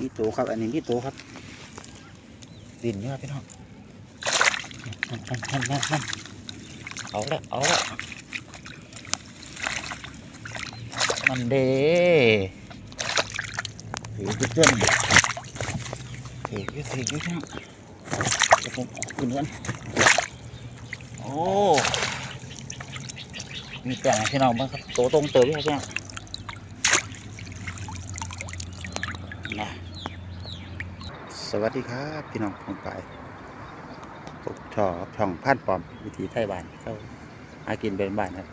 มีตัวครับ อันนี้มีตัวครับดินเยอะพี่น้องนั่นนั่นนั่นนั่นนั่นเอาละเอาละมันเด้ถือจุดเด่นถือยืดถือยืดพี่น้องเดี๋ยวผมขึ้นกันโอ้มีแต่พี่น้องบ้างครับโตตรงเติบพี่ครับพี่น้องนะ สวัสดีครับพี่น้องผมไปปกช่อช่องพันปอมวิธีไทยบ้านเข้าหากินเป็นบ้านครับ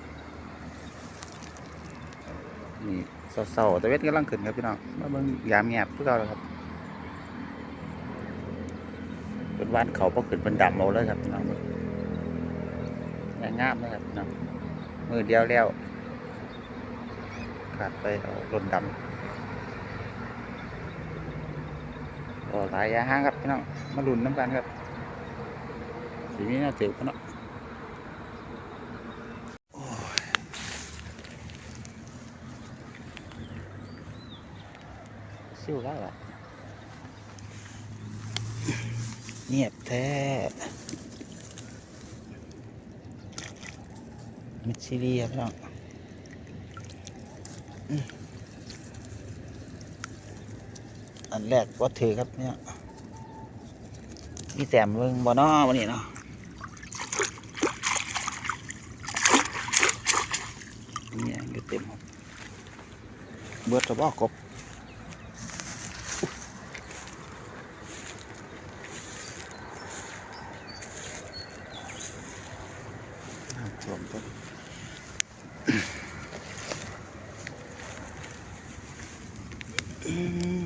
นี่เศร้าๆแต่เวทกำลังขึ้นครับพี่น้องมาเบิ่งยามแงบพวกเราครับเป็นบ้านเขาพอขึ้นเป็นดำเอาเลยครับพี่น้องงามนะครับพี่น้องมือเดียวแล้วขาดไปเอาลนดำ อหลายอยาห้างครับพี่น้องมาลุนน้ำกันครับสีนี้น่าเจืดพี่น้องซิ่วแล้วล่ะเงียบแท้มิดซีรีส์ครับพี่น้อง อันแรกวัดถือครับเนี่ยมีแต้มเบิ่งบ่เนาะวันนี้เนาะเนี่ยอยู่เต็มครับเบิดระบอกกบท่วมต้นอืม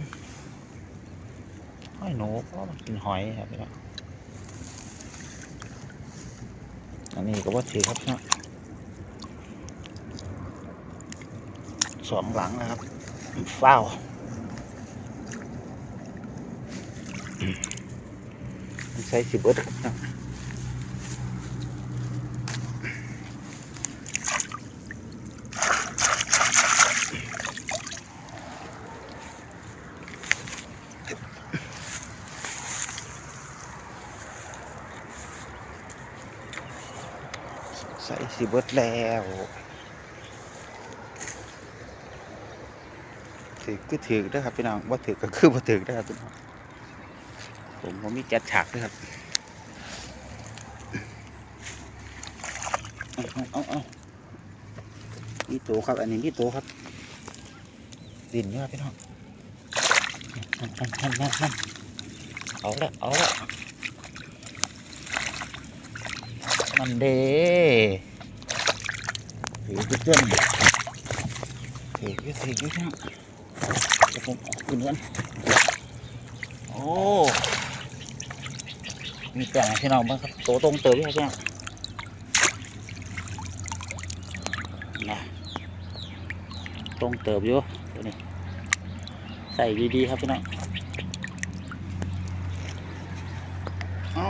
หอยหนูก็มากินหอยครับพี่น้องอันนี้ก็ว่าถือครับเนาะสองหลังนะครับเฝ้าวใช้สิบเอิร์ดครับ ใส่สิบเอิดแล้วถือก็ถือนะครับพี่น้องว่าถือก็คือว่าถือนะครับพี่น้องผมผมมีจัดฉากด้วยครับเอาเอาเอาอามีตัวครับ อันนี้มีตัวครับดินเยอะพี่น้องนั่นนั่นนั่นเอาละเอาละ มันเด้ถือจุดเด่นถือยืดถือยืดพี่น้องเดี๋ยวผมเอาขึ้นกันโอ้มีแต่งพี่น้องบ้างครับโตตรงเติบพี่ครับพี่น้องนะตรงเติบอยู่ตัวนี้ใส่ดีๆครับพี่น้องอ๋อ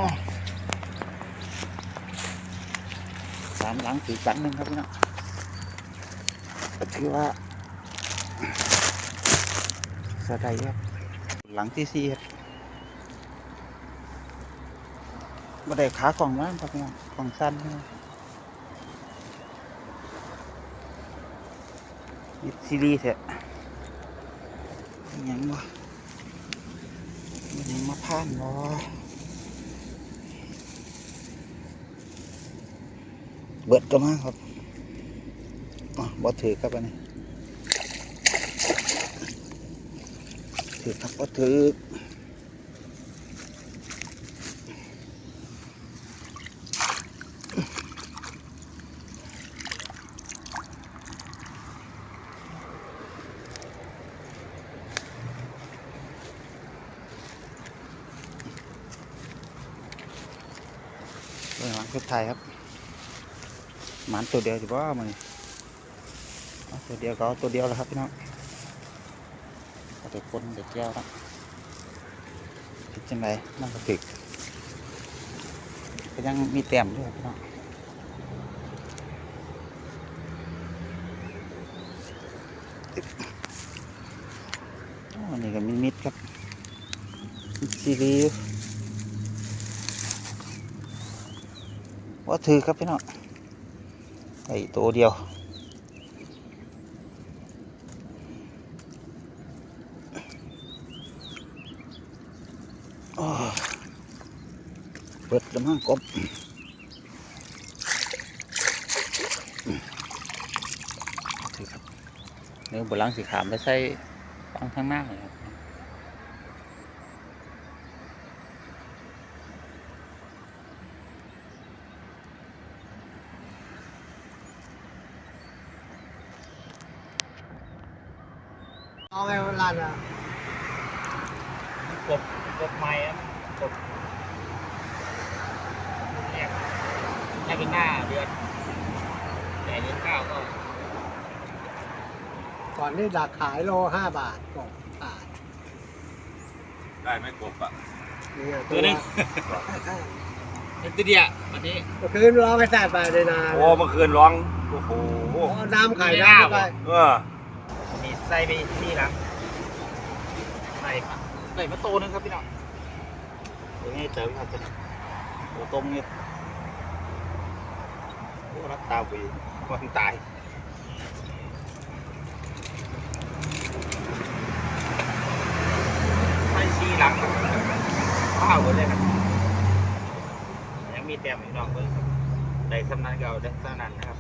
สามหลังสี่จังหนึ่งครับพี่น้องก็ถือว่าสะใจครับหลังที่สี่ครับมาได้ขาของว่างครับพี่น้องของสั้นครับมิดซีรีส์เถอะอิหยังวะมันยังมาผ่านบ่ เบิดก็มาครับบ่ถือครับอันนี้ถือครับบ่ถือเบื้องหลังสุดท้ายครับ มันตัวเดียวสิบ่มันตัวเดียวก็ตัวเดียวแล้วครับพี่น้องเอาแต่คนเด็กแก้วครับคิดจังไรนั่นก็ถึกก็ยังมีแต้มด้วยพี่น้องอ้อันนี้ก็มีมิดครับซีรีส์ว่าถือครับพี่น้อง ไอ้ตัวเดียวเปิดแล้วมั้งกบถือครบเนื้อบลังสีขามไปใส่ฟังข้างหน้าเลยครับ เอาไงวันลันอะกบกบไม้อะกบแรกถ้าเป็นหน้าเดือนแต่เดือนเก้าก็ก่อนที่ดักขายโลห้าบาทกบขายได้ไหมกบอะนี่ไงตัวหนึงเป็นตัวเดียววันนี้ เมื่อคืนร้องไปแสบไปในนาโอ้เมื่อคืนร้อง โอ้โหเอาน้ำไข่น้ำเข้าไปเออ มีไส้ไปที่หลังใส่ใส่มาโตนึงครับพี่น้องตัวนี้เติมครับตัวนี้ตัวตรงนี่โอ้รักตาบุยมันตายไส้ชีหลังข้าวหมดเลยครับยังมีแต้มพี่น้องเพิ่งครับได้สำนันเก่าได้สำนันนะครับ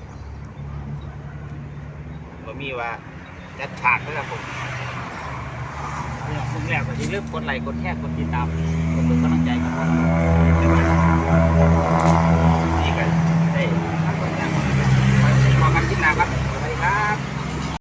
ผมมีว่า จัดฉากด้วยนะผมเนี่ยผมแล้วก็อย่าลืมกดไลค์กดแชร์กดติดตามกดเป็นกำลังใจกับผม